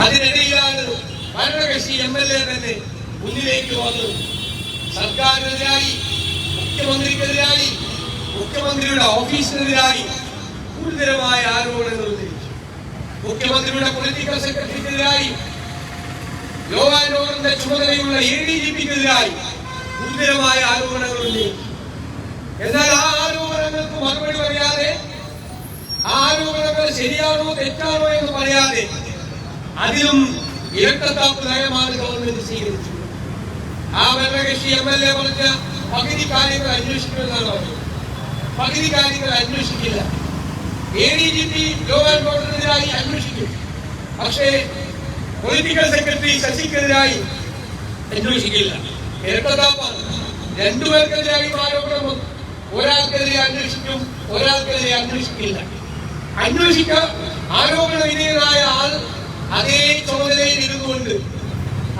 അതിനിടയിലാണ് ഭരണകക്ഷി M L A തന്നെ മുന്നിലേക്ക് വന്നു സർക്കാരിനെതിരായി മുഖ്യമന്ത്രിക്കെതിരായി മുഖ്യമന്ത്രിയുടെ ഓഫീസിനെതിരായി ഗുരുതരമായ ആരോപണങ്ങൾ ഉന്നയിച്ചു. മുഖ്യമന്ത്രിയുടെ പൊളിറ്റിക്കൽ സെക്രട്ടറിക്കെതിരായി ലോ ആൻഡ് ഓർഡറിന്റെ ചുമതലയുള്ള എ ഡി ജി പിക്കെതിരായി ഗുരുതരമായ ആരോപണങ്ങൾ ഉന്നയിച്ചു. എന്നാൽ ആ ആരോപണങ്ങൾക്ക് മറുപടി പറയാതെ ആ ആരോപണങ്ങൾ ശരിയാണോ തെറ്റാണോ എന്ന് പറയാതെ അതിലും ഇരട്ടത്താപ്പ് നയമാണ് ഗവൺമെന്റ് സ്വീകരിച്ചത്. ആ ഭരണകക്ഷി എം എൽ എ പറഞ്ഞ പകുതി കാര്യങ്ങൾ അന്വേഷിക്കുമെന്നാണ് പറഞ്ഞത്. പകുതി കാര്യങ്ങൾ അന്വേഷിക്കില്ല. A D G P law and ഓർഡറിനെതിരായി അന്വേഷിക്കും. പക്ഷേ പൊളിറ്റിക്കൽ സെക്രട്ടറി ശശിക്കെതിരായി അന്വേഷിക്കില്ല. ഇരട്ടത്താപ്പാണ്. രണ്ടുപേർക്കെതിരായി ആരോപണം. ഒരാൾക്കെതിരെ അന്വേഷിക്കും ഒരാൾക്കെതിരെ അന്വേഷിക്കില്ല. അന്വേഷിക്ക ആരോപണ വിധേയനായ ആൾ അതേ ചുമതലയിൽ ഇരുന്നുകൊണ്ട്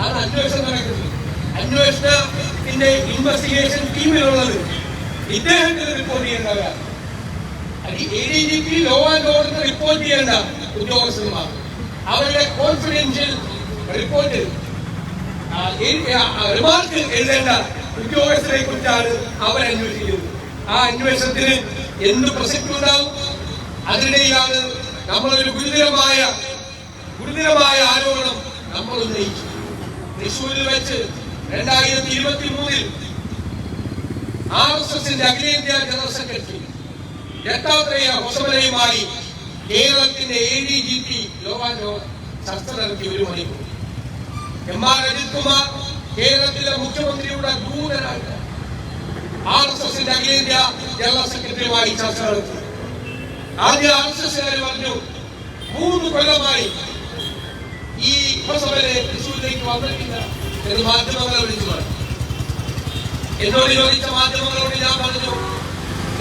ആണ് അന്വേഷണം നടക്കുന്നത്. അന്വേഷണത്തിന്റെ ഇൻവെസ്റ്റിഗേഷൻ ടീമിലുള്ളത് ഇദ്ദേഹത്തിന് report ചെയ്യേണ്ടവരാണ് A D G P law and ഓർഡറിന് റിപ്പോർട്ട് ചെയ്യേണ്ട ഉദ്യോഗസ്ഥന്മാർ. അവരുടെ കോൺഫിഡൻഷ്യൽ റിപ്പോർട്ട് റിമാർക്ക് എഴുതേണ്ട ഉദ്യോഗസ്ഥരെ കുറിച്ചാണ് അവർ അന്വേഷിക്കുന്നത്. ആ അന്വേഷണത്തിന് എന്ത് പ്രസക്തി ഉണ്ടാവും? അതിനിടയിലാണ് നമ്മളൊരു ഗുരുതരമായ ഗുരുതരമായ ആരോപണം നമ്മൾ ഉന്നയിച്ചു. തൃശ്ശൂരിൽ വെച്ച് രണ്ടായിരത്തി ഇരുപത്തി മൂന്നിൽ ആർ എസ് എസിന്റെ അഖിലേന്ത്യാ ജനറൽ സെക്രട്ടറി ദത്താത്രേയ ഹൊസമലയുമായി കേരളത്തിന്റെ എ ഡി ജി പി ലോകാനോ ചർച്ച നടത്തി ഒരു മണിക്കൂർ. എം ആർ അജിത് കുമാർ കേരളത്തിലെ മുഖ്യമന്ത്രിയുടെ ദൂതനാണ് ആർ എസ് എസിന്റെ അഖിലേന്ത്യാ ജനറൽ സെക്രട്ടറിയുമായി ചർച്ച നടത്തി. ആദ്യ ആർ എസ് എസ് പറഞ്ഞു മൂന്ന് കൊല്ലമായി ഈ ഉപസഭയിലെ തൃശ്ശൂരിലേക്ക് വന്നിട്ടില്ല എന്ന് മാധ്യമങ്ങളെ വിളിച്ചു പറഞ്ഞു എന്നോട് ചോദിച്ച മാധ്യമങ്ങളോട് ഞാൻ പറഞ്ഞു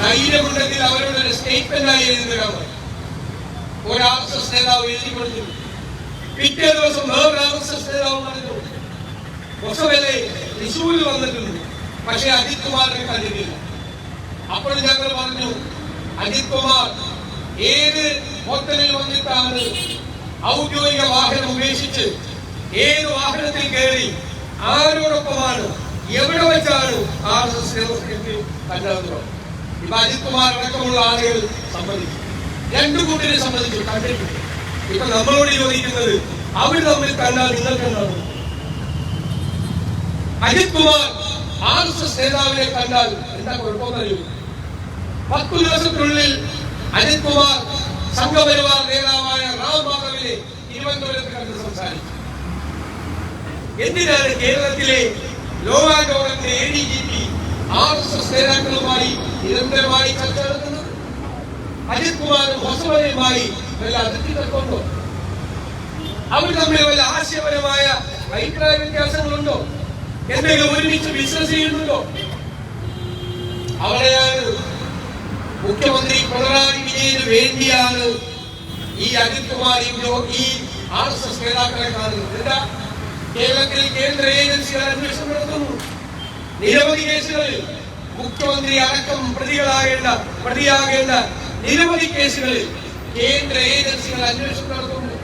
ധൈര്യമുണ്ടെങ്കിൽ അവരുടെ ഒരു സ്റ്റേറ്റ്മെന്റ് ആയി എഴുതി തരാൻ പറഞ്ഞു ഒരു ആർ എസ് എസ് നേതാവ് എഴുതി കൊടുത്തു. പിറ്റേ ദിവസം വേറൊരു എസ് എസ് നേതാവ് പറഞ്ഞു ഹൊസമലെ തൃശ്ശൂരിൽ വന്നിട്ടുണ്ട്. പക്ഷേ അജിത് കുമാറിനെ കണ്ടിട്ടില്ല. അപ്പോൾ ഞങ്ങൾ പറഞ്ഞു അജിത് കുമാർ ഏത് ഹോട്ടലിൽ വന്നിട്ടാണ് ഔദ്യോഗിക വാഹനം ഉപേക്ഷിച്ച് ഏത് വാഹനത്തിൽ കയറി ആരോടൊപ്പമാണ് എവിടെ വെച്ചാണ് ആർ എസ് എസ് ഇപ്പൊ അജിത് കുമാർ അടക്കമുള്ള ആളുകൾ സംബന്ധിച്ചു രണ്ടു കൂട്ടരെ സംബന്ധിച്ചു കണ്ടിട്ടുണ്ട് ഇപ്പൊ നമ്മളോട് ചോദിക്കുന്നത് അവർ തമ്മിൽ കണ്ടാൽ നിങ്ങൾക്ക് എന്താണ് Ajith Kumar R S S നേതാവിനെ കണ്ടാൽ എന്താ കുഴപ്പമെന്നറിയൂ? പത്തു ദിവസത്തിനുള്ളിൽ അജിത് കുമാർ സംഘപരിവാർ നേതാവായ റാം മാധവിനെ തിരുവനന്തപുരത്ത് കണ്ട് സംസാരിച്ചു എന്തിനാണ് കേരളത്തിലെ ലോകാഗോളത്തിന്റെ A D G P R S S നേതാക്കളുമായി നിരന്തരമായി ചർച്ച നടത്തുന്നത്? അജിത് കുമാറും ഹൊസവനുമായി വല്ല അതിർത്തി തർക്കമുണ്ടോ? അവർ തമ്മിൽ വല്ല ആശയപരമായ അഭിപ്രായ വ്യത്യാസങ്ങളുണ്ടോ എന്തെങ്കിലും ഒരുമിച്ച് ബിസിനസ് ചെയ്യുന്നുണ്ടോ? അവിടെയാണ് മുഖ്യമന്ത്രി പിണറായി വിജയന് വേണ്ടിയാണ് ഈ അജിത് കുമാർ ഈ ആർ എസ് എസ് നേതാക്കളെ കാണുന്നത് കേരളത്തിൽ കേന്ദ്ര ഏജൻസികൾ അന്വേഷണം നടത്തുന്നു. നിരവധി കേസുകളിൽ മുഖ്യമന്ത്രി അടക്കം പ്രതികളാകേണ്ട പ്രതിയാകേണ്ട നിരവധി കേസുകളിൽ കേന്ദ്ര ഏജൻസികൾ അന്വേഷണം നടത്തുന്നു.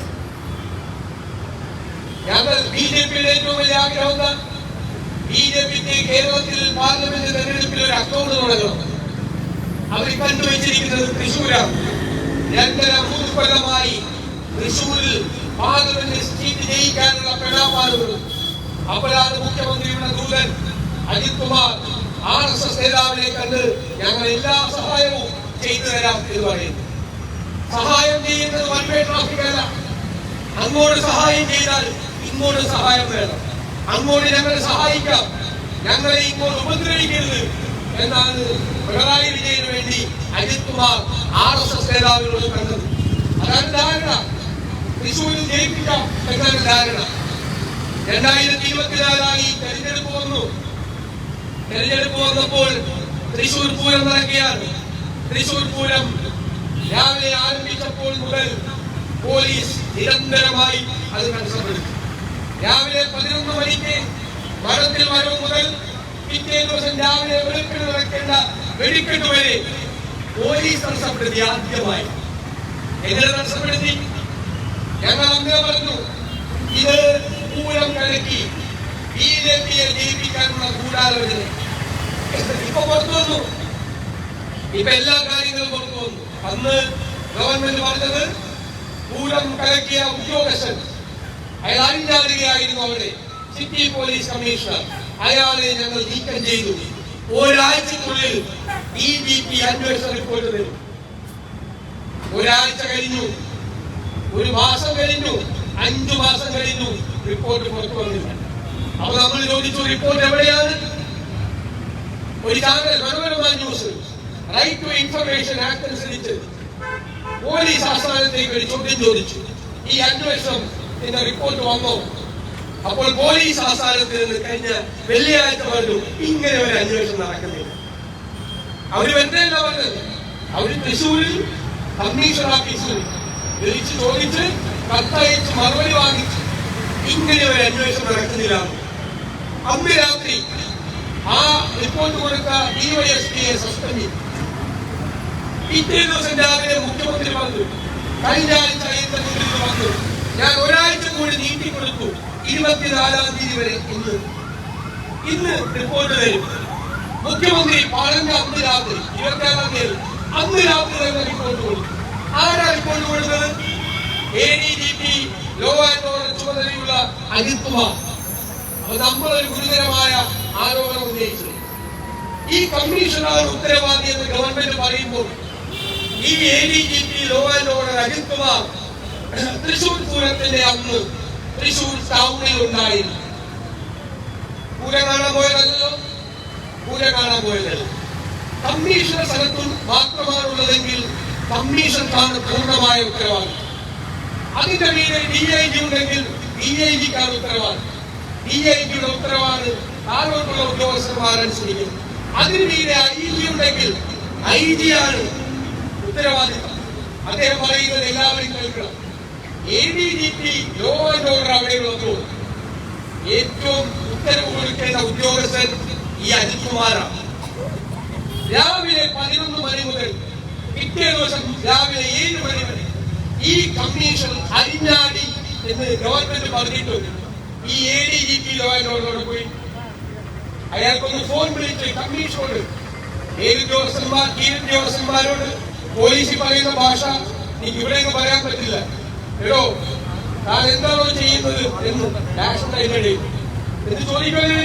ഞങ്ങൾ ബി ജെ പിയുടെ ഏറ്റവും വലിയ ആഗ്രഹം എന്താ? ബി ജെ പിക്ക് കേരളത്തിൽ പാർലമെന്റ് തെരഞ്ഞെടുപ്പിൽ ഒരു അക്കൗണ്ട് തുടങ്ങണം. അവർ കണ്ടുവച്ചിരിക്കുന്നത് തൃശ്ശൂരാണ്. രണ്ടര മൂന്ന് കൊല്ലമായി തൃശ്ശൂരിൽ പാർലമെന്റ് സീറ്റ് ജയിക്കാനുള്ള പെടാപ്പാടുകൾ അപ്പോഴാണ് മുഖ്യമന്ത്രിയുടെ ദൂതൻ Ajith Kumar R S S നേതാവിനെ കണ്ട് ഞങ്ങൾ എല്ലാ സഹായവും ചെയ്തു തരാം എന്ന് പറയുന്നു. സഹായം ചെയ്യുന്നത് വൺവേ ട്രാഫിക് അല്ല അങ്ങോട്ട് സഹായം ചെയ്താൽ ഇങ്ങോട്ട് സഹായം വേണം. അങ്ങോട്ട് ഞങ്ങൾ സഹായിക്കാം. ഞങ്ങളെ ഇങ്ങോട്ട് ഉപദ്രവിക്കരുത് എന്നാണ് പിണറായി വിജയന് വേണ്ടി Ajith Kumar R S S നേതാവിനോട് കണ്ടത് അതാണ് ധാരണ. തൃശ്ശൂരിൽ ജയിപ്പിക്കാം എന്നാണ് ധാരണ. രണ്ടായിരത്തി ഇരുപത്തിനാലായി തെരഞ്ഞെടുപ്പ് വന്നു. തെരഞ്ഞെടുപ്പ് വന്നപ്പോൾ തൃശൂർ പൂരം നടക്കുകയാണ്. തൃശൂർ പൂരം രാവിലെ ആരംഭിച്ചപ്പോൾ മുതൽ പോലീസ് നിരന്തരമായി അത് തടസ്സപ്പെടുത്തി രാവിലെ പതിനൊന്ന് മണിക്ക് മരത്തിൽ വരവ് മുതൽ പിറ്റേ ദിവസം രാവിലെ വെളുപ്പിന് നടക്കേണ്ട വെടിക്കെട്ട് വരെ പോലീസ് തടസ്സപ്പെടുത്തി ആദ്യമായി. എങ്ങനെ തടസ്സപ്പെടുത്തി? ഞങ്ങൾ പറഞ്ഞു. പൂരം ഇപ്പൊ എല്ലാ കാര്യങ്ങളും പുറത്തു വന്നു. അന്ന് ഗവൺമെന്റ് പറഞ്ഞത് പൂരം കലക്കിയ ഉദ്യോഗസ്ഥൻ അയാൾ അഴിഞ്ഞാടുകയായിരുന്നു അവിടെ. സിറ്റി പോലീസ് കമ്മീഷണർ അയാളെ ഞങ്ങൾ നീക്കം ചെയ്തു. ഒരാഴ്ചക്കുള്ളിൽ ഡി ജി പി അന്വേഷണ റിപ്പോർട്ട് തരും ഒരാഴ്ച കഴിഞ്ഞു. ഒരു മാസം കഴിഞ്ഞു അഞ്ചു മാസം കഴിഞ്ഞു റിപ്പോർട്ട് പുറത്തു വന്നില്ല അപ്പൊ നമ്മൾ ചോദിച്ചു റിപ്പോർട്ട് എവിടെയാണ്? ഒരു channel Manorama news. Right to information act അനുസരിച്ച് പോലീസ് ആസ്ഥാനത്തേക്ക് ഒരു ചോദ്യം ചോദിച്ചു. ഈ അന്വേഷണം എന്ന റിപ്പോർട്ട് വന്നോ? അപ്പോൾ പോലീസ് ആസ്ഥാനത്ത് നിന്ന് കഴിഞ്ഞ വെള്ളിയാഴ്ച പറഞ്ഞു ഇങ്ങനെ ഒരു അന്വേഷണം നടക്കുന്നില്ല. അവർ വെറുതെയല്ല പറഞ്ഞത്. അവർ തൃശ്ശൂരിൽ കമ്മീഷൻ ഓഫീസിൽ വിളിച്ച് ചോദിച്ച് കത്തയച്ച് മറുപടി വാങ്ങിച്ച് ഇങ്ങനെ ഒരു അന്വേഷണം നടക്കുന്നില്ല അന്ന് രാത്രി ആ റിപ്പോർട്ട് കൊടുത്ത ഡിവൈഎസ്പിയെ സസ്പെൻഡ് ചെയ്തു. പിറ്റേ ദിവസം രാവിലെ മുഖ്യമന്ത്രി വന്നു. കഴിഞ്ഞ ആഴ്ച മുന്നിൽ വന്നു. ഞാൻ ഒരാഴ്ച കൂടി നീട്ടി കൊടുത്തു. ഇരുപത്തിനാലാം തീയതി വരെ ഇന്ന്. ഇന്ന് റിപ്പോർട്ട് വരും. മുഖ്യമന്ത്രി പാളന്റെ അന്ന് രാത്രി ഇരുപത്തിയാറാം തീയതി. അന്ന് രാത്രി തന്നെ റിപ്പോർട്ട് കൊടുത്തു. ആരാ ഇപ്പോൾ കൊടുത്തത് എ കുമാർ അപ്പൊ നമ്മളൊരു ഗുരുതരമായ ആരോപണം ഉന്നയിച്ചത് ഈ കമ്മീഷനാണ് ഉത്തരവാദി എന്ന് ഗവൺമെന്റ് പറയുമ്പോൾ ഈ A D G P law and order Ajith Kumar Thrissur പൂരത്തിന്റെ അന്ന് തൃശൂർ ടൗണിൽ ഉണ്ടായിരുന്നു. പൂര കാണാൻ പോയതല്ലോ. പൂര കാണാൻ പോയതല്ല. കമ്മീഷണർ സ്ഥലത്തും മാത്രമാണുള്ളതെങ്കിൽ കമ്മീഷൻക്കാണ് പൂർണമായ ഉത്തരവാദിത്വം. അതിന്റെ മീതെ ഡി ഐ ജി ഉണ്ടെങ്കിൽ ഡി ഐ ജിക്കാണ് ഉത്തരവാദിത്വം. ഡി ഐ ജിയുടെ ഉത്തരവാദിത്വം താഴോട്ടുള്ള അതിന് ഐ ജി ഉണ്ടെങ്കിൽ ഐ ജി ആണ് ഉത്തരവാദിത്വം. അദ്ദേഹം പറയുന്നത് എല്ലാവരും കേൾക്കണം. A D G P law and order ഏറ്റവും ഉത്തരവ് കൊടുക്കേണ്ട ഉദ്യോഗസ്ഥൻ ഈ അജിത് കുമാറാണ് രാവിലെ പതിനൊന്ന് മണി മുതൽ പിറ്റേ ദിവസം രാവിലെ ഏഴ് മണി വരെ ഈ കമ്മീഷൻ അരിഞ്ഞാടി എന്ന് ഗവൺമെന്റ് പറഞ്ഞിട്ടുണ്ട് ഈ A D G P law and ഓർഡറോട് പോയി. അയാൾക്കൊന്ന് ഫോൺ വിളിച്ച് കമ്മീഷനോട്. ഏത് ഉദ്യോഗസ്ഥന്മാർ കീഴ് ഉദ്യോഗസ്ഥന്മാരോട് പോലീസ് പറയുന്ന ഭാഷ എനിക്ക് ഇവിടെയൊന്നും പറയാൻ പറ്റില്ല. എടോ താൻ എന്താണോ ചെയ്യുന്നത് എന്ന് നാഷണൽ അതിനിടെ എന്ന് ചോദിക്കുന്നത്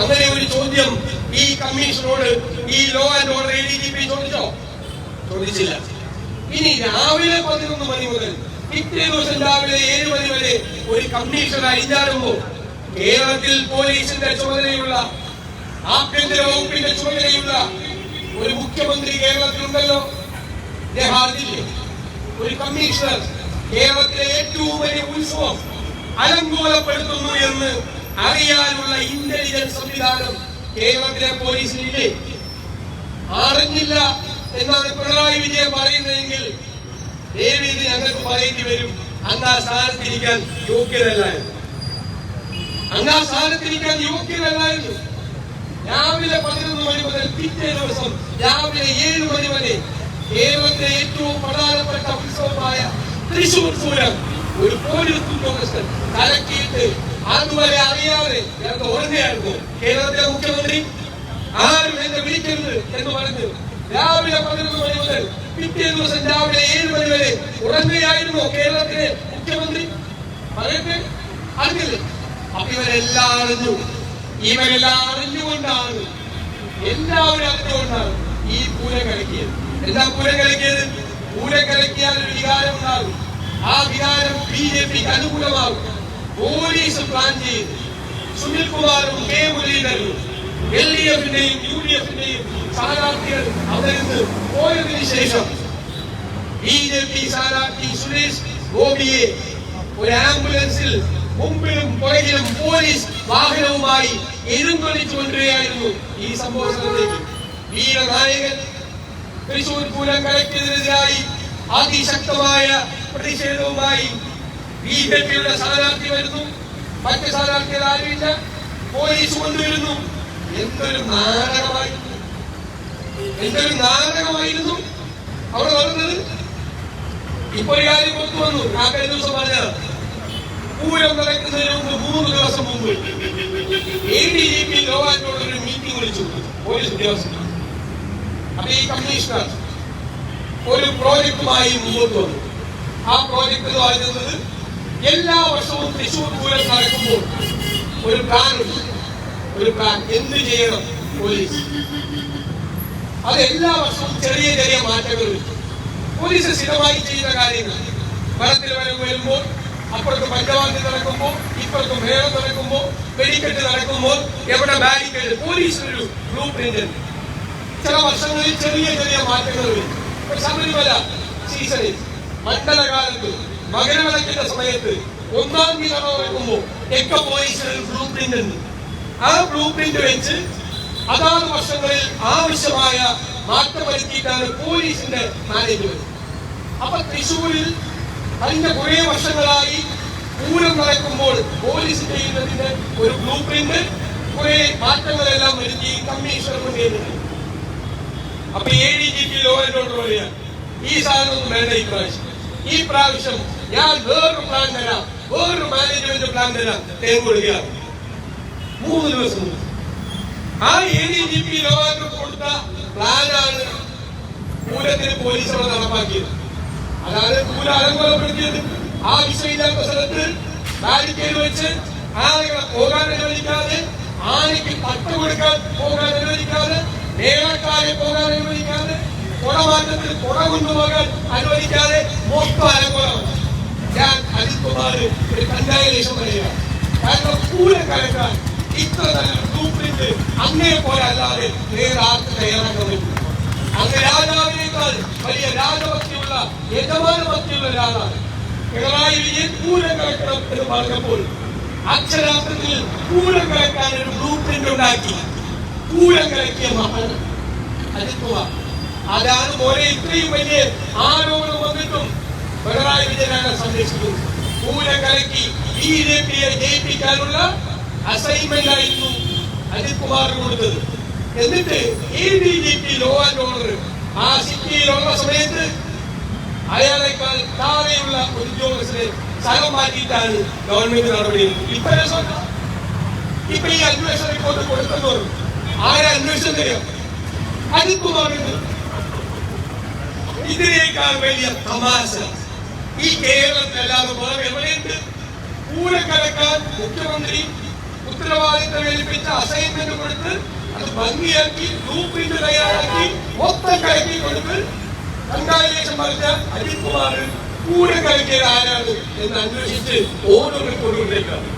അങ്ങനെ ഒരു ചോദ്യം ഈ കമ്മീഷനോട് ഈ law and order A D G P ചോദിച്ചോ? ചോദിച്ചില്ല. ഇനി രാവിലെ പതിനൊന്ന് മണി മുതൽ പിറ്റേ ദിവസം രാവിലെ ഏഴ് മണി വരെ ഒരു കമ്മീഷൻ അഴിഞ്ഞാടുമ്പോ കേരളത്തിൽ പോലീസിന്റെ ചുമതലയുള്ള ആഭ്യന്തര വകുപ്പിന്റെ ചുമതലയുള്ള ഒരു മുഖ്യമന്ത്രി കേരളത്തിലുണ്ടല്ലോ. ഉണ്ടല്ലോ ഒരു കമ്മീഷണർ കേരളത്തിലെ ഏറ്റവും വലിയ ഉത്സവം അലങ്കോലപ്പെടുത്തുന്നു എന്ന് അറിയാനുള്ള ഇന്റലിജൻസ് സംവിധാനം കേരളത്തിലെ പോലീസിനില്ലേ അറിഞ്ഞില്ല. എന്നാണ് പിണറായി വിജയൻ പറയുന്നതെങ്കിൽ ദേവീത് ഞങ്ങൾക്ക് പറയേണ്ടി വരും. അങ്ങ് ആ സ്ഥാനത്തിരിക്കാൻ യോഗ്യതല്ലായിരുന്നു അങ്ങ് ആ സ്ഥാനത്തിരിക്കാൻ യോഗ്യതല്ലായിരുന്നു രാവിലെ പതിനൊന്ന് മണി മുതൽ പിറ്റേ ദിവസം രാവിലെ ഏഴ് മണി വരെ കേരളത്തിലെ ഏറ്റവും പ്രധാനപ്പെട്ട ഉത്സവമായ തൃശൂർ പൂരം ഒരു പോലീസ് ഉദ്യോഗസ്ഥൻ കലക്കിയിട്ട് അതുവരെ അറിയാതെ ഞങ്ങൾക്ക് ഓർമ്മയായിരുന്നു കേരളത്തിലെ മുഖ്യമന്ത്രി ആരും എന്നെ വിളിക്കരുത് എന്ന് പറഞ്ഞു രാവിലെ പതിനൊന്ന് മണി മുതൽ പിറ്റേ ദിവസം രാവിലെ ഏഴ് മണി വരെ ഉറങ്ങുകയായിരുന്നു കേരളത്തിലെ മുഖ്യമന്ത്രി. പറയട്ടെ അറിഞ്ഞില്ലേ? അപ്പൊ ഇവരെല്ലാം അറിഞ്ഞു. ഇവരെല്ലാം അറിഞ്ഞുകൊണ്ടാണ് എല്ലാവരും അറിഞ്ഞുകൊണ്ടാണ് ഈ പൂരം കളിക്കിയത്. എന്താ പൂരം കളിക്കിയത്? പൂരം കളിക്കിയാൽ ഒരു വികാരം ഉണ്ടാകും. ആ വികാരം ബി ജെ പിക്ക് അനുകൂലമാകും. പോലീസ് പ്ലാൻ ചെയ്ത്. സുനിൽ കുമാറും കെ മുരളീധരനും എൽ ഡി എഫിന്റെയും യു ഡി എഫിന്റെയും സ്ഥാനാർത്ഥികൾ അവിടെ നിന്ന് പോയതിനു ശേഷം ബി ജെ പി സ്ഥാനാർത്ഥി സുരേഷ് ഗോപിയെ ഒരു ആംബുലൻസിൽ മുമ്പിലും പുറകിലും പോലീസ് വാഹനവുമായി എഴുന്നള്ളിച്ചു കൊണ്ടുവരികയായിരുന്നു ഈ സംഭവ സ്ഥലത്തേക്ക്. വീരനായകൻ തൃശൂർ പൂരം കലക്കിയതിനെതിരായി അതിശക്തമായ പ്രതിഷേധവുമായി ബി ജെ പിയുടെ സ്ഥാനാർത്ഥി വരുന്നു. മറ്റ് സ്ഥാനാർത്ഥികൾ ആരുമില്ല പോലീസ് കൊണ്ടുവരുന്നു. എന്തൊരു നാടകമായിരുന്നു എന്തൊരു നാടകമായിരുന്നു അവിടെ നടന്നത് ഇപ്പൊ ഒരു കാര്യം പുറത്തു വന്നു. ആ കഴിഞ്ഞ ദിവസം പറഞ്ഞത് പൂരം നടക്കുന്നതിന് മുമ്പ് മൂന്ന് ദിവസം മുമ്പ് A D G P law ഒരു മീറ്റിംഗ് വിളിച്ചു. പോലീസ് ഉദ്യോഗസ്ഥർ അപ്പൊ ഈ കമ്മീഷണർ ഒരു പ്രോജക്റ്റുമായി മുമ്പോട്ട് വന്നു. ആ പ്രോജക്റ്റ് എന്ന് പറയുന്നത് എല്ലാ വർഷവും തൃശൂർ പൂരം നടക്കുമ്പോൾ ഒരു പ്ലാൻ ഉണ്ട്. ഒരു പ്ലാൻ എന്ത് ചെയ്യണം പോലീസ്? അത് എല്ലാ വർഷവും ചെറിയ ചെറിയ മാറ്റങ്ങൾ വരുത്തും. പോലീസ് സ്ഥിരമായി ചെയ്യുന്ന കാര്യങ്ങൾ. മരത്തിൽ വരെ വരുമ്പോൾ അപ്പുറത്ത് പഞ്ചവാദി നടക്കുമ്പോൾ ഇപ്പുറത്ത് മേളം നടക്കുമ്പോൾ വെടിക്കെട്ട് നടക്കുമ്പോൾ എവിടെ ബാരിക്കേഡ് പോലീസ് ബ്ലൂ പ്രിന്റ് ചില വർഷങ്ങളിൽ ചെറിയ ചെറിയ മാറ്റങ്ങൾ വരും. ശബരിമല സീസണിൽ മണ്ഡലകാലത്ത് മകരവിളക്കിന്റെ സമയത്ത് ഒന്നാം തീയതി നടക്കുമ്പോൾ എക്കെ പോലീസിന് ബ്ലൂ പ്രിന്റ് ഉണ്ട്. ആ ബ്ലൂ പ്രിന്റ് വെച്ച് അതാത് വർഷങ്ങളിൽ ആവശ്യമായ മാറ്റം വരുത്തിയിട്ടാണ് പോലീസിന്റെ മാനേജ്മെന്റ് അപ്പൊ തൃശ്ശൂരിൽ കഴിഞ്ഞ കുറെ വർഷങ്ങളായി പൂരം നടക്കുമ്പോൾ പോലീസ് ചെയ്യുന്നതിന്റെ ഒരു ബ്ലൂ പ്രിന്റ് കുറെ മാറ്റങ്ങളെല്ലാം വരുത്തി കമ്മീഷണർ കൊണ്ടുവരുന്നുണ്ട് അപ്പൊ A D G P law എന്നോട് പറയാ ഈ സാധനം വേണ്ട ഈ പ്രാവശ്യം. ഈ പ്രാവശ്യം ഞാൻ വേറൊരു പ്ലാൻ തരാം. വേറൊരു മാനേജ്മെന്റ് പ്ലാൻ തരാം. തേങ്ങ കൊടുക്കുക മൂന്ന് ദിവസം. ആ A D G P law കൊടുത്ത പ്ലാനാണ് പൂരത്തിന് പോലീസ് അവിടെ നടപ്പാക്കിയത്. അതായത് പൂര അലങ്കോലപ്പെടുത്തിയത്. ആവശ്യമില്ലാത്ത സ്ഥലത്ത് ബാരിക്കേഡ് വെച്ച് ആളുകളെ പോകാൻ അനുവദിക്കാതെ ആനയ്ക്ക് പട്ട് കൊടുക്കാൻ പോകാൻ അനുവദിക്കാതെ നേതാക്കാരെ പോകാൻ അനുവദിക്കാതെ കുടമാറ്റത്തിൽ കുട കൊണ്ടുപോകാൻ അനുവദിക്കാതെ മൊത്തം അലങ്കോലമാണ് ഞാൻ അജിത് കുമാർ ഒരു കണ്ടായലേശം പറയുക കാരണം പൂരം ഇത്ര നല്ല ബ്ലൂ പ്രിന്റ് അങ്ങേ പോലെ അല്ലാതെ വേറെ ആർക്ക് തയ്യാറാക്കാൻ പറ്റില്ല അങ്ങ് രാജാവിനേക്കാൾ വലിയ രാജഭക്തിയുള്ള യജമാന ഭക്തിയുള്ള ഒരാളാണ്. പിണറായി വിജയൻ പൂരം കളക്കണം എന്ന് പറഞ്ഞപ്പോൾ അക്ഷരാർത്ഥത്തിൽ പൂരം കളക്കാൻ ഒരു ബ്ലൂ പ്രിന്റ് ഉണ്ടാക്കി. പൂരം കളക്കിയ മഹാൻ അജിത് കുമാർ അതാണ് പോലെ ഇത്രയും വലിയ ആരോപണം വന്നിട്ടും പിണറായി വിജയനാണ് സംരക്ഷിക്കുന്നത് പൂരം കലക്കി ബി ജെ പിയെ ജയിപ്പിക്കാനുള്ള അസൈൻമെന്റ് ആയിരുന്നു അജിത് കുമാർ കൊടുത്തത്. എന്നിട്ട് A D G P law and order ആ സിറ്റിയിലുള്ള സമയത്ത് അയാളെക്കാൾ താഴെയുള്ള ഉദ്യോഗസ്ഥരെ സ്ഥലം മാറ്റിയിട്ടാണ് ഗവൺമെന്റ് നടപടി ഇപ്പൊ? ഇപ്പൊ ഈ അന്വേഷണ റിപ്പോർട്ട് പറഞ്ഞു. ആരെ അന്വേഷണം തരും അജിത് കുമാറിന് ഇതിനേക്കാൾ വലിയ തമാശ. ഈ കേരളത്തിലല്ലാതെ വേറെ എവിടെയുണ്ട്? കൂടെ കലക്കാൻ മുഖ്യമന്ത്രി ഉത്തരവാദിത്തം ഏൽപ്പിച്ച അസൈൻമെന്റ് കൊടുത്ത് അത് ഭംഗിയാക്കി ഗ്രൂപ്പിന്റെ തയ്യാറാക്കി മൊത്തം കലക്കി കൊടുത്ത് കണ്ടാലേശം പറഞ്ഞ അജിത് കുമാർ കൂടെ കലക്കിയത് ആരാണ് എന്ന് അന്വേഷിച്ച് ഓരോ റിപ്പോർട്ടുകളിലേക്കാണ്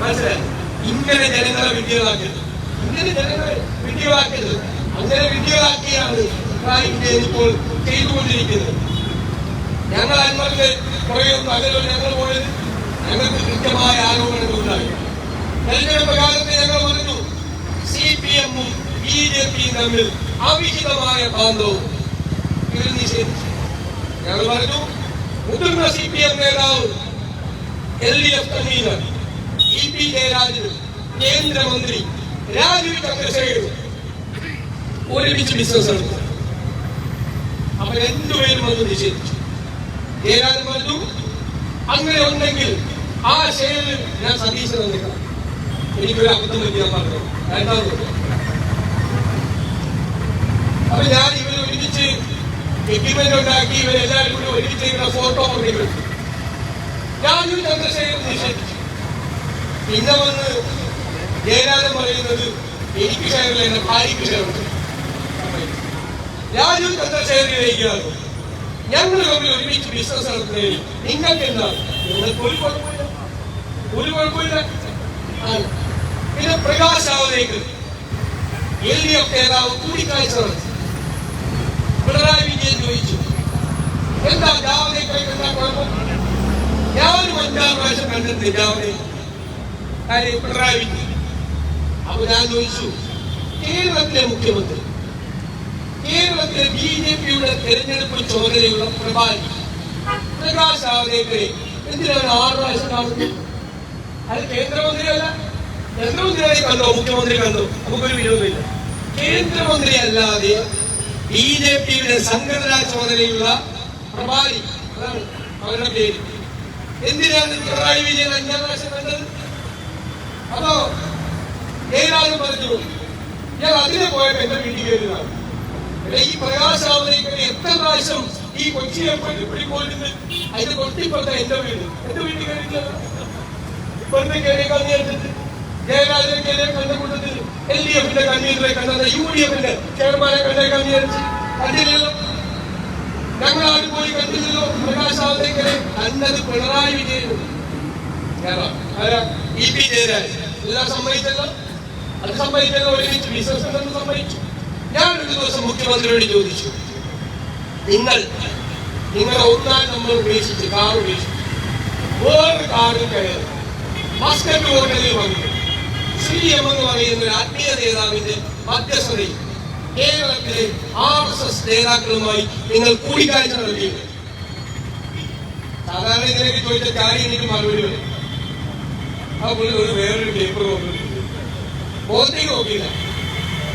മനസ്സിലായി? ഇങ്ങനെ ജനങ്ങളെ വിദ്യകളാക്കരുത് ഇങ്ങനെ ജനങ്ങളെ വിദ്യകളാക്കരുത് അങ്ങനെ വിദ്യകളാക്കിയാണ് ഇപ്പോൾ ചെയ്തുകൊണ്ടിരിക്കുന്നത്. ഞങ്ങൾ അന്മറിന്റെ ഒന്നും അല്ലല്ലോ ഞങ്ങൾ പോയത് ഞങ്ങൾക്ക് കൃത്യമായ ആരോപണങ്ങൾ ഉണ്ടായി തെരഞ്ഞെടുപ്പ് കാലത്ത് ഞങ്ങൾ പറഞ്ഞു സി പി എമ്മും ബി ജെ പിയും തമ്മിൽ അവിഹിതമായ ബാന്ധവും നിഷേധിച്ചു. ഞങ്ങൾ പറഞ്ഞു മുതിർന്ന സി പി എം നേതാവ് L D F convener E P Jayarajan കേന്ദ്രമന്ത്രി രാജീവ് ചന്ദ്രശേഖരൻ ഒരുമിച്ച് ബിസിനസ് രണ്ടുപേരും നിഷേധിച്ചു. ജയരാജൻ പറഞ്ഞു അങ്ങനെ ഉണ്ടെങ്കിൽ ആ ഷെയറിൽ ഞാൻ സതീശൻ നിൽക്കണം എനിക്കൊരു അബദ്ധം പറ്റി ഞാൻ പറഞ്ഞു. രണ്ടാമത് അപ്പൊ ഞാൻ ഇവരെ ഒരുമിച്ച് എഗ്രിമെന്റ് ഉണ്ടാക്കി ഇവരെല്ലാവരും കൂടി ഒരുമിച്ച് ഇവരുടെ ഫോട്ടോ കൊണ്ടിരിക്കും രാജീവ് ചന്ദ്രശേഖരൻ നിഷേധിച്ചു പിന്നെ വന്ന് ജയരാജൻ പറയുന്നത് എനിക്ക് ഷെയറില്ല എന്റെ ഭാര്യയ്ക്ക് ഷെയറുണ്ട് രാജീവ് ചന്ദ്രശേഖരനിലേക്കാണ് ഞങ്ങൾ തമ്മിൽ ഒരുമിച്ച് ബിസിനസ് നടത്തുന്നതിൽ നിങ്ങൾക്ക് എന്താണ്? നിങ്ങൾക്ക് ഒരു കുഴപ്പമില്ല. ഒരു കുഴപ്പമില്ല. പിന്നെ പ്രകാശാവലേക്ക് എൽ ഡി എഫ് നേതാവ് കൂടിക്കാഴ്ച നടത്തി പിണറായി വിജയൻ ചോദിച്ചു. എന്താ ജാവദേക്കറെ എന്താ കുഴപ്പം? ഞാനും അഞ്ചാറ് പ്രാവശ്യം കണ്ടിട്ടുണ്ട് ജാവദേ പിണറായി വിജയൻ. അപ്പൊ ഞാൻ ചോദിച്ചു കേരളത്തിലെ മുഖ്യമന്ത്രി കേരളത്തിലെ ബി ജെ പിയുടെ തെരഞ്ഞെടുപ്പ് ചുമതലയുള്ള പ്രഭാരി പ്രകാശ് ജാവദേക്കറെ എന്തിനാണ് ആറ് പ്രാവശ്യം കാണുന്നത്? അത് കേന്ദ്രമന്ത്രിയല്ല കേന്ദ്രമന്ത്രിയായി കണ്ടോ? മുഖ്യമന്ത്രി കണ്ടോ? നമുക്കൊരു വിരോധമില്ല. കേന്ദ്രമന്ത്രി അല്ലാതെ ബി ജെ പിയുടെ സംഘടനാ ചുമതലയുള്ള പ്രഭാരി അവരുടെ പേര്. എന്തിനാണ് പിണറായി വിജയൻ അഞ്ചാം പ്രാവശ്യം കണ്ടത്? അപ്പോ ഏതാനും പറഞ്ഞു ഞാൻ അതിനെ പോയപ്പോ എന്റെ വീട്ടിൽ കയറിയതാണ്. ഈ പ്രകാശ് എത്ര പ്രാവശ്യം ഈ കൊച്ചിയെ പിടിപ്പോയിരുന്നു അതിന്റെ കൊട്ടിപ്പുറത്ത എന്റെ വീട്. എന്റെ വീട്ടിൽ കയറിയില്ല ഇപ്പോഴത്തെ കയറിയേക്കാന്ന് വിചാരിച്ചിട്ട് ജയരാജനെ ഞാൻ ഒരു ദിവസം മുഖ്യമന്ത്രിയോട് ചോദിച്ചു നിങ്ങൾ നിങ്ങളെ ഒന്നാൻ നമ്മൾ ഉപേക്ഷിച്ച് കാർ ഉപേക്ഷിച്ചു വേറൊരു കാറിൽ കയറി. ഹോട്ടലിൽ വന്നു. എം എന്ന് പറയുന്ന ഒരു ആത്മീയ നേതാവിന്റെ മധ്യസ്ഥതയിൽ കേരളത്തിലെ ആർ എസ് എസ് നേതാക്കളുമായി നിങ്ങൾ കൂടിക്കാഴ്ച നടത്തിയത് സാധാരണ ഇതിലേക്ക് ചോദിച്ച കാര്യം എനിക്ക് മറുപടി വരും അപ്പോൾ ഒരു വേറൊരു പേപ്പർ നോക്കിയിട്ടുണ്ട് ബോധത്തേക്ക് നോക്കിയില്ല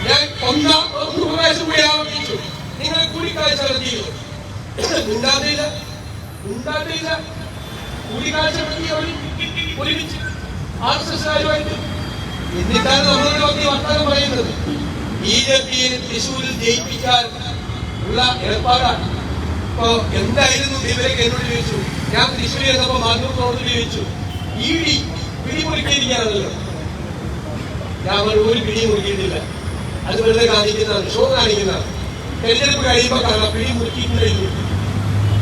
ഞാൻ ഒന്നാം ഒരു പ്രാവശ്യം കൂടി ആവർത്തിച്ചു. നിങ്ങൾ കൂടിക്കാഴ്ച നടത്തിയോ ഉണ്ടാകില്ല ഉണ്ടാകില്ല കൂടിക്കാഴ്ച നടത്തി അവർ ഒരുമിച്ച് ആർ എസ് എസ്കാരുമായിട്ട് എന്നിട്ടാണ് നമ്മളോട് വന്ന് ഈ വർത്തമാനം പറയുന്നത്. ബി ജെ പിയെ തൃശ്ശൂരിൽ ജയിപ്പിക്കാൻ ഉള്ള ഏർപ്പാടാണ്. ഇപ്പൊ എന്തായിരുന്നു ഇവരൊക്കെ എന്നോട് ചോദിച്ചു ഞാൻ തൃശ്ശൂർ ചെന്നപ്പോ മാധ്യമത്തോട് ചോദിച്ചു ഇടി പിടി പിടിമുറുക്കിയിരിക്കുകയാണല്ലോ. ഞാൻ പറഞ്ഞു, ഒരു പിടി മുറുക്കിയിട്ടില്ല. അത് വെറുതെ കാണിക്കുന്നതാണ് ഷോ കാണിക്കുന്നതാണ്. തെരഞ്ഞെടുപ്പ് കഴിയുമ്പോ കാണാം പിടി മുറുക്കിയിട്ടുണ്ടായിരുന്നു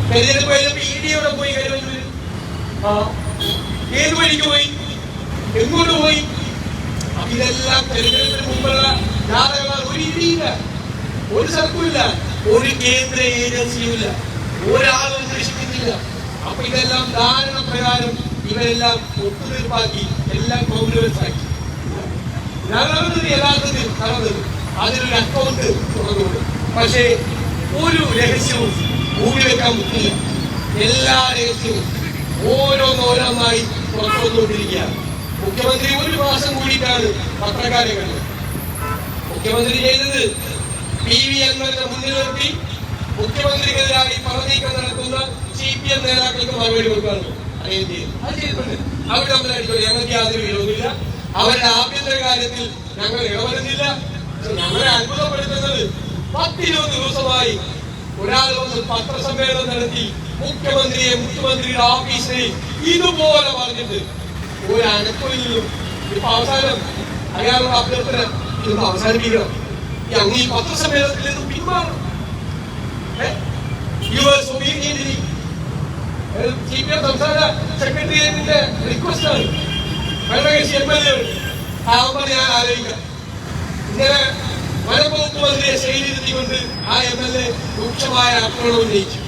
തെരഞ്ഞെടുപ്പ് കഴിഞ്ഞപ്പോ ഇ ഡി അവിടെ പോയി? കഴിയുമ്പോൾ ആ ഏത് വഴിക്ക് പോയി? എങ്ങോട്ട് പോയി? ഇതെല്ലാം തെരഞ്ഞെടുപ്പിന് മുമ്പുള്ള ജാതകമാർ ഒരു ഇടിയില്ല ഒരു സ്ഥലത്തുമില്ല ഒരു കേന്ദ്ര ഏജൻസിയും ഇല്ല ഒരാളും അന്വേഷിക്കുന്നില്ല അപ്പൊ ഇതെല്ലാം ധാരണ പ്രകാരം ഇവരെല്ലാം ഒത്തുതീർപ്പാക്കി എല്ലാം കോൺഗ്രസ് ആക്കി നടന്നത് യഥാർത്ഥത്തിൽ നടന്നത് അതിനൊരു അക്കൗണ്ട് തുറന്നുകൊണ്ട്. പക്ഷേ ഒരു രഹസ്യവും ഭൂമി വെക്കാൻ പറ്റില്ല. എല്ലാ രഹസ്യവും ഓരോന്നോരോന്നായി പുറത്തുവന്നുകൊണ്ടിരിക്കുകയാണ് മുഖ്യമന്ത്രി ഒരു മാസം കൂടിയിട്ടാണ് പത്രക്കാരെ കണ്ടത് മുഖ്യമന്ത്രി ചെയ്തത് പി വി അൻവറിനെ മുന്നിൽ നിർത്തി. മുഖ്യമന്ത്രിക്കെതിരായി പറഞ്ഞീക്കം നടത്തുന്ന സി പി എം നേതാക്കൾക്ക് മറുപടി ചെയ്തു അത് ചെയ്തിട്ടുണ്ട്. അവർ ഞങ്ങൾക്ക് യാതൊരു വിരോധമില്ല. അവരുടെ ആഭ്യന്തര കാര്യത്തിൽ ഞങ്ങൾ ഇടപെടുന്നില്ല. ഞങ്ങളെ അത്ഭുതപ്പെടുത്തുന്നത് പത്തിരുപത് ദിവസമായി ഒരാൾ വന്ന് പത്രസമ്മേളനം നടത്തി മുഖ്യമന്ത്രിയെ മുഖ്യമന്ത്രിയുടെ ഓഫീസിനെ ഇതുപോലെ പറഞ്ഞിട്ട് ഒരു അനക്കമില്ലല്ലോ ഇപ്പൊ അവസാനം അയാളുടെ അഭ്യർത്ഥന ഇതൊന്ന് അവസാനിപ്പിക്കണം അങ്ങ് ഈ പത്രസമ്മേളനത്തിൽ നിന്ന് പിന്മാറണം. സംസ്ഥാന സെക്രട്ടേറിയറ്റിന്റെ റിക്വസ്റ്റ് ആണ്. ഭരണകക്ഷി എം എൽ എ ആവുമ്പോൾ ഞാൻ ആലോചിക്കാം. ഇങ്ങനെ വനംവകുപ്പ് മന്ത്രിയെ ശൈലിരുത്തിക്കൊണ്ട് ആ എം എൽ എ രൂക്ഷമായ ആക്രമണം ഉന്നയിച്ചു.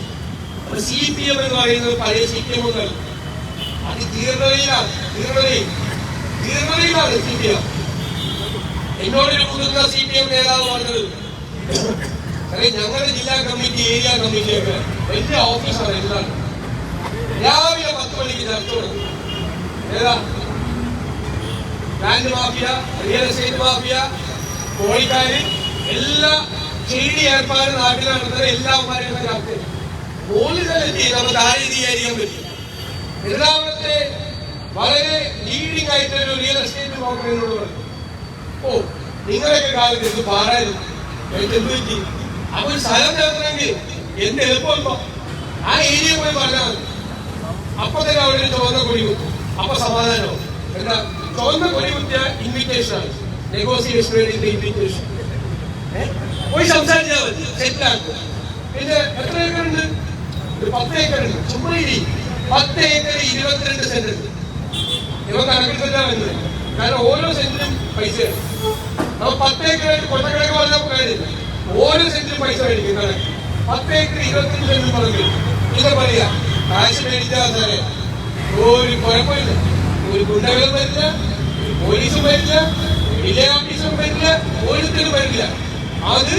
സി പി എം എന്ന് പറയുന്നത് പഴയ സി പി എം ഒന്നല്ല. അത് ജീർണതയിലാണ് ജീർണതയിൽ ജീർണതയിലാണ് സി പി എം. എന്നോടൊരു മുതിർന്ന സി പി എം നേതാവ് പറഞ്ഞത് ഞങ്ങളുടെ ജില്ലാ കമ്മിറ്റി ഏരിയ കമ്മിറ്റിയൊക്കെ വലിയ ഓഫീസർ എന്താണ് രാവിലെ പത്ത് മണിക്ക് ചർച്ച തുടങ്ങും. ഏതാ? മാഫിയ റിയൽ എസ്റ്റേറ്റ് മാഫിയ കോഴിക്കാര് എല്ലാ ചെയ്തി ഏർപ്പാട് നാട്ടിൽ നടത്തുന്ന എല്ലാവന്മാരെയും ചർച്ച പോലീസെത്തി നമുക്ക് ആ രീതിയായിരിക്കാൻ പറ്റും? എറണാകുളത്തെ വളരെ ലീഡിംഗ് ആയിട്ടൊരു റിയൽ എസ്റ്റേറ്റ് ബ്രോക്കറിനോട് പറഞ്ഞു ഓ നിങ്ങളൊക്കെ കാലത്ത് ഇത് പറ്റി അപ്പൊ ഒരു സ്ഥലം ചേർക്കണമെങ്കിൽ എന്ത് എളുപ്പമല്ലോ ആ ഏരിയ പോയി പറഞ്ഞാൽ അപ്പൊ തന്നെ ഒരു ചുവന്ന കൊടി കുത്തും. അപ്പൊ സമാധാനമാവും. എന്താ? ചുവന്ന കൊടി കുത്തിയ ഇൻവിറ്റേഷൻ ആണ്. നെഗോസിയേഷൻ വേണ്ടി ഇൻവിറ്റേഷൻ പോയി സംസാരിച്ചാൽ മതി. സെറ്റിലാക്കും പിന്നെ എത്ര ഏക്കറുണ്ട്? ഒരു പത്ത് ഏക്കറുണ്ട്. ചുമ്മാ ഇരി. പത്ത് ഏക്കർ ഇരുപത്തിരണ്ട് സെന്റ് ഇവ കണക്കെടുത്തിട്ടാ വരുന്നത് കാരണം ഓരോ സെന്റിനും പൈസ നമ്മൾ പത്ത് ഏക്കറായിട്ട് കൊട്ടക്കണക്ക് പറഞ്ഞാൽ കാര്യമില്ല. ഓരോ സെന്റിനും പൈസ മേടിക്കും പത്ത് ഏക്കർ ഇരുപത്തിരണ്ട് സെന്റ് പറഞ്ഞു എന്താ പറയാ കാശ് മേടിച്ചാൽ സാറേ ഒരു കുഴപ്പമില്ല. ഒരു ഗുണ്ടകളും വരില്ല പോലീസും വരില്ല വില്ലേജ് ഓഫീസും വരില്ല ഓരോരുത്തരും വരില്ല. അത്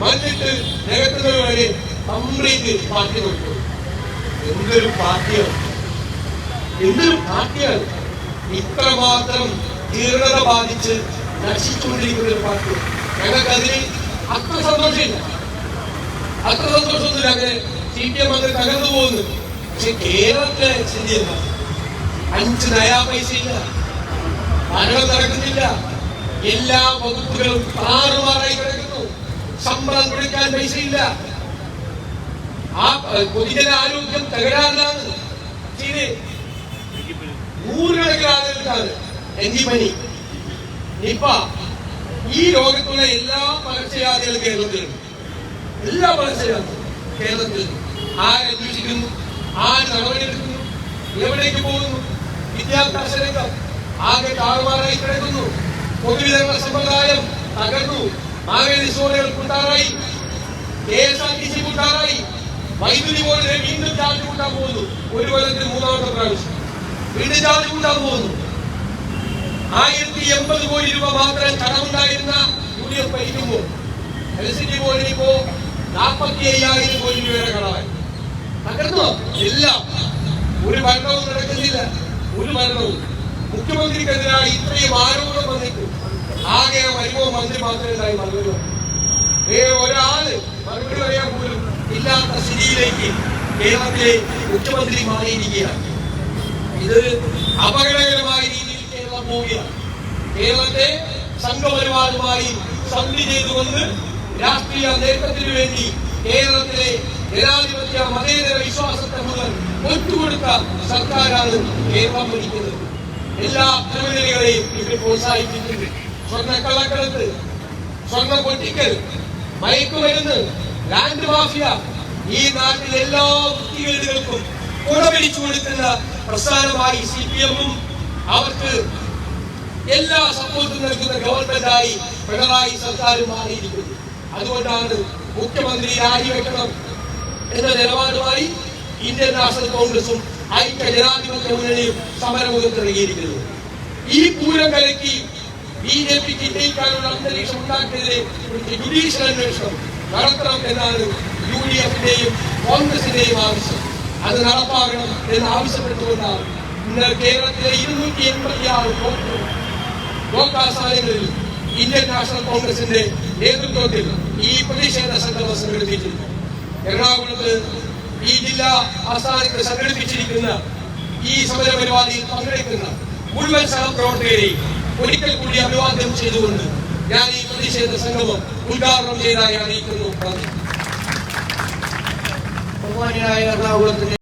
മണ്ണിട്ട് നികത്തുന്നത് വരെ കംപ്ലീറ്റ് പാർട്ടി നോക്കും. എന്തൊരു പാർട്ടിയാണ് എന്തൊരു പാർട്ടിയാണ് ഇത്രമാത്രം ജീർണത ബാധിച്ച് നശിച്ചുകൊണ്ടിരിക്കുന്ന ഒരു പാർട്ടി ഞങ്ങൾക്കതിന് അത്ര സന്തോഷമില്ല. അത്ര സന്തോഷമൊന്നുമില്ല. അങ്ങനെ സി പി എം അങ്ങനെ തകർന്നു പോകുന്നു. പക്ഷെ കേരളത്തിലെ സ്ഥിതി എന്താ? അഞ്ച് നയാ പൈസ ഇല്ല ഭരണം നടക്കുന്നില്ല. എല്ലാ വകുപ്പുകളും താറുമാറായി കിടക്കുന്നു. ശമ്പളം കൊടുക്കാൻ പൈസയില്ല. ആ പൊതുജന ആരോഗ്യം തകരാറിലാണ്. ഇത് നൂറുകണക്കിന് ആളുകൾക്കാണ് ഡെങ്കിപ്പനി നിപ്പ ഈ രോഗത്തുള്ള എല്ലാ പകർച്ചവ്യാധികളും കേരളത്തിലുണ്ട് എല്ലാ പകർച്ചവ്യാധികളും കേരളത്തിൽ ആരന്വേഷിക്കുന്നു ആര് നടപടിയെടുക്കുന്നു എവിടേക്ക് പോകുന്നു? വിദ്യാഭ്യാസ രംഗം ആകെ താറുമാറായി കിടക്കുന്നു. പൊതുവിതരണ സമ്പ്രദായം തകർന്നു. മാവേലി സോറുകൾ കൂട്ടാറായി. K S R T C കൂട്ടാറായി. വൈദ്യുതി ബോർഡിനെ വീണ്ടും ചാർജ് കൂട്ടാൻ പോകുന്നു. ഒരു കൊല്ലത്തിൽ മൂന്നാമത്തെ പ്രാവശ്യം. വീണ്ടും ചാർജ് കൂട്ടാൻ പോകുന്നു. ആയിരത്തി എൺപത് കോടി രൂപ മാത്രം കടമുണ്ടായിരുന്ന യു ഡി എഫ് ഭരിക്കുമ്പോൾ എലക്ട്രിസിറ്റി ബോർഡിന് ഇപ്പോ നാൽപ്പത്തി അയ്യായിരം കോടി രൂപയുടെ കടമായി. തകർന്നോ? എല്ലാം. ഒരു ഭരണവും നടക്കുന്നില്ല. ഒരു ഭരണവും. മുഖ്യമന്ത്രിക്കെതിരായി ഇത്രയും ആരോപണം വന്നിട്ട് ആകെ വരുമോ മന്ത്രി മാത്രമേ ഉണ്ടായി മറുപടി ഒരാൾ മറുപടി പറയാൻ പോലും ഇല്ലാത്ത സ്ഥിതിയിലേക്ക് കേരളത്തിലെ മുഖ്യമന്ത്രി മാറിയിരിക്കുകയാണ്. ഇത് അപകടകരമായ രീതിയിൽ കേരളം പോവുകയാണ്. കേരളത്തെ സംഘപരിവാറുമായി സന്ധി ചെയ്തുകൊണ്ട് രാഷ്ട്രീയ നേട്ടത്തിനു വേണ്ടി കേരളത്തിലെ ജനാധിപത്യ മതേതര വിശ്വാസത്തെ മുതൽ ഒറ്റുകൊടുത്ത സർക്കാരാണ് കേരളം ഭരിക്കുന്നത്. എല്ലാ ക്രിമിനലുകളെയും ഇത് പ്രോത്സാഹിപ്പിച്ചിട്ടുണ്ട് സ്വർണക്കള്ളക്കടത്ത് സ്വർണ പൊട്ടിക്കൽ മയക്കുമരുന്ന് ലാൻഡ് മാഫിയ ഈ നാട്ടിൽ എല്ലാ വൃത്തികേടുകൾക്കും കുടപിടിച്ചു കൊടുക്കുന്ന പ്രസ്ഥാനമായി സി പി എമ്മും അവർക്ക് എല്ലാ സപ്പോർട്ടും നൽകുന്ന ഗവൺമെന്റായി പിണറായി സർക്കാർ മാറിയിരിക്കുന്നു. അതുകൊണ്ടാണ് മുഖ്യമന്ത്രി രാജിവെക്കണം എന്ന നിലപാടുമായി ഇന്ത്യൻ നാഷണൽ കോൺഗ്രസും ഐക്യ ജനാധിപത്യ മുന്നണിയും സമരമുഖത്ത് ഇറങ്ങിയിരിക്കുന്നത് ഈ പൂരം കലക്കി ബി ജെ പിക്ക് ജയിക്കാനുള്ള അന്തരീക്ഷം ഉണ്ടാക്കിയതിനെ ജുഡീഷ്യൽ അന്വേഷണം നടത്തണം എന്നാണ് യു ഡി എഫിന്റെയും കോൺഗ്രസിന്റെയും ആവശ്യം. അത് നടപ്പാക്കണം എന്ന് ആവശ്യപ്പെട്ടുകൊണ്ടാണ് ഇന്ന് കേരളത്തിലെ ഇരുന്നൂറ്റി എൺപത്തി ആറ് ലോകാസ്ഥാനങ്ങളിൽ ഇന്ത്യൻ നാഷണൽ കോൺഗ്രസിന്റെ നേതൃത്വത്തിൽ ഈ പ്രതിഷേധ സംഗമം സംഘടിപ്പിച്ചിരുന്നു എറണാകുളത്ത് ഈ ജില്ലാ ആസ്ഥാനത്ത് സംഘടിപ്പിച്ചിരിക്കുന്ന ഈ സമര പരിപാടിയിൽ പങ്കെടുക്കുന്ന മുഴുവൻ സഹപ്രവർത്തകരെയും ഒരിക്കൽ കൂടി അഭിവാദ്യം ചെയ്തുകൊണ്ട് ഞാൻ ഈ പ്രതിഷേധ സംഗമം ഉദ്ഘാടനം ചെയ്തതായി അറിയിക്കുന്നു നന്ദി. ബഹുമാന്യനായ എറണാകുളത്തിന്റെ